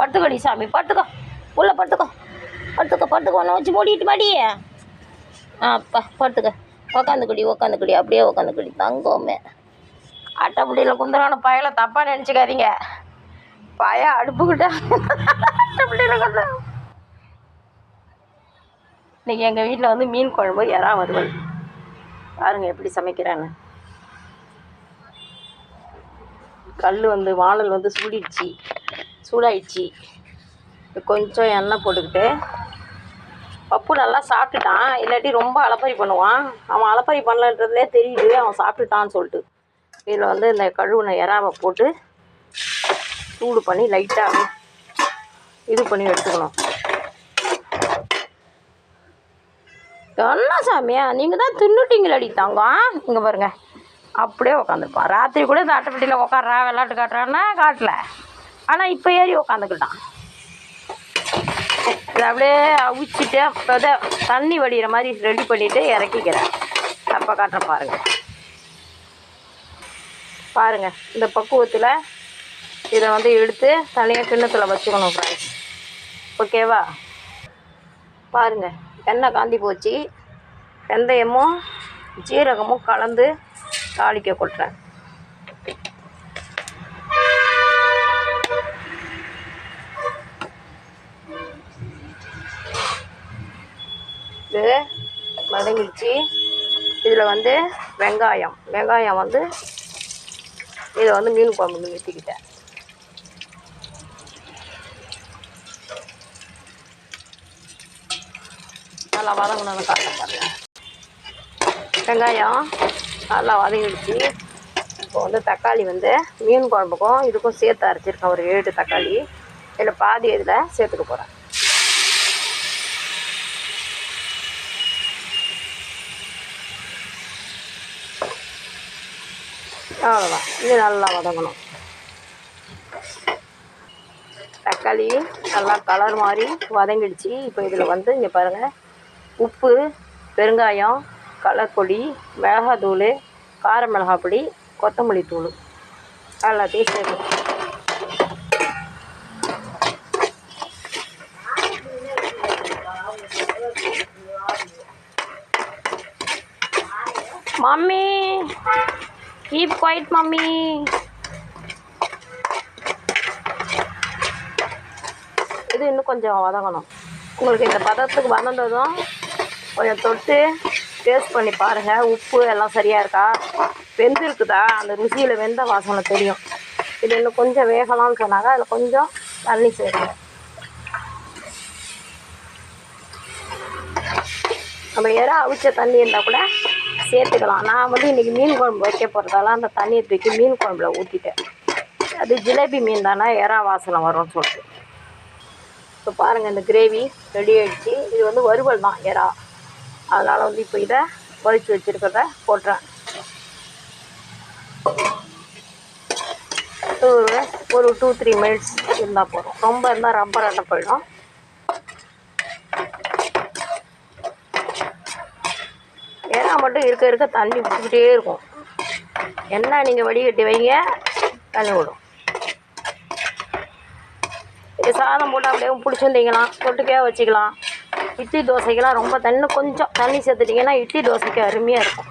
படுத்துக்கடி சாமி படுத்துக்கோ. உள்ளே படுத்துக்கோ. படுத்துக்கோ படுத்துக்கோ. ஒன்று வச்சு மூடிட்டு மாடியே ஆ அப்பா படுத்துக்க. உக்காந்துக்குடி உக்காந்துக்குடி. அப்படியே உக்காந்துக்குடி. தங்கோமே. அட்டைப்படியில் குந்தரான பயலை தப்பாக நினச்சிக்காதீங்க. பய அடுப்புக்கிட்ட. அட்டைப்படியில் குந்த இன்றைக்கி எங்கள் வீட்டில் வந்து மீன் குழம்பு எறா வறுவல். பாருங்க எப்படி சமைக்கிறேன்னு. கல் வந்து வாழல் வந்து சூடிடுச்சு. சூடாயிடுச்சு. கொஞ்சம் எண்ணெய் போட்டுக்கிட்டு. பப்பு நல்லா சாப்பிட்டுட்டான். இல்லாட்டி ரொம்ப அலப்பறி பண்ணுவான். அவன் அலப்பறி பண்ணலன்றதுலே தெரியுது. அவன் சாப்பிட்டுட்டான்னு சொல்லிட்டு. இதில் வந்து இந்த கழுவுன எறாவை போட்டு சூடு பண்ணி லைட்டாக இது பண்ணி எடுத்துக்கணும். என்ன சாமியா நீங்கள் தான் தின்னுட்டீங்களடி தாங்க இங்கே பாருங்க. அப்படியே உக்காந்துருப்பான். ராத்திரி கூட இந்த அட்டைப்பட்டியில் உட்காடுறா விளாட்டு காட்டுறான்னா காட்டல. ஆனால் இப்போ ஏறி உக்காந்துக்கிட்டான் இதை அப்படியே அவிச்சிட்டு அப்போ தண்ணி வடிகிற மாதிரி ரெடி பண்ணிவிட்டு இறக்கிக்கிறேன். அப்போ காட்டுற பாருங்கள் பாருங்கள் இந்த பக்குவத்தில் இதை வந்து எடுத்து தனியாக கிண்ணத்தில் வச்சுக்கணும் ஃப்ரெண்ட்ஸ் ஓகேவா பாருங்கள் எண்ணெய் காந்தி போச்சு. வெந்தயமும் ஜீரகமும் கலந்து தாளிக்க கொட்டுறேன். இது வதங்கிடுச்சு. இதில் வந்து வெங்காயம். வெங்காயம் வந்து இதை வந்து மீன் குழம்பு ஊற்றிக்கிட்டேன் நல்லா வதங்கணும்னு காட்ட பாருங்க. வெங்காயம் நல்லா வதங்கிடுச்சு. இப்போ வந்து தக்காளி வந்து மீன் குழம்புக்கும் இதுக்கும் சேர்த்து அரைச்சிருக்கேன். ஒரு ஏழு தக்காளி. இதில் பாதி இதில் சேர்த்துக்க போகிறேன் அவ்வளோதான் இது நல்லா வதங்கணும். தக்காளி நல்லா கலர் மாதிரி வதங்கிடுச்சு. இப்போ இதில் வந்து இங்கே பாருங்கள் உப்பு பெருங்காயம் கலர் மிளகாத்தூள் கார மிளகாய் பொடி கொத்தமல்லி தூள். எல்லாத்தையும் சேர்க்கணும் மம்மி! Keep quiet, மம்மி இது இன்னும் கொஞ்சம் வதங்கணும். உங்களுக்கு இந்த பதத்துக்கு வதந்ததும் கொஞ்சம் தொட்டு டேஸ்ட் பண்ணி பாருங்கள் உப்பு எல்லாம் சரியாக இருக்கா? வெந்திருக்குதா? அந்த ருசியில் வெந்த வாசனை தெரியும். இது இன்னும் கொஞ்சம் வேகலாம்னு சொன்னாங்க. அதில் கொஞ்சம் தண்ணி சேருங்க நம்ம எறா அவிச்ச தண்ணி இருந்தால் கூட சேர்த்துக்கலாம். நான் வந்து இன்றைக்கி மீன் குழம்பு வைக்க போகிறதால அந்த தண்ணியை தூக்கி மீன் குழம்புல ஊற்றிட்டேன் அது ஜிலேபி மீன் தானே எறா வாசனை வரும்னு சொல்லிட்டு. இப்போ பாருங்கள் இந்த கிரேவி ரெடி ஆகிடுச்சு இது வந்து வறுவல் தான் எறா. அதனால் வந்து இப்போ இதை வலிச்சு வச்சுருக்கிறத போட்டுறேன். ஒரு ஒரு டூ த்ரீ மினிட்ஸ் இருந்தால் போதும். ரொம்ப இருந்தால் ரப்பர் அட்டை போயிடும். ஏன்னா மட்டும் இருக்க இருக்க தண்ணி விட்டுக்கிட்டே இருக்கும். என்ன நீங்கள் வடிகட்டி வைங்க தண்ணி விடும் இது சாதம் போட்டு அப்படியே பிடிச்சிருந்தீங்களாம் தொட்டுக்கையாக வச்சுக்கலாம். இட்லி தோசைக்கெல்லாம் ரொம்ப தண்ணி கொஞ்சம் தண்ணி சேர்த்துட்டிங்கன்னா இட்லி தோசைக்கு அருமையாக இருக்கும்.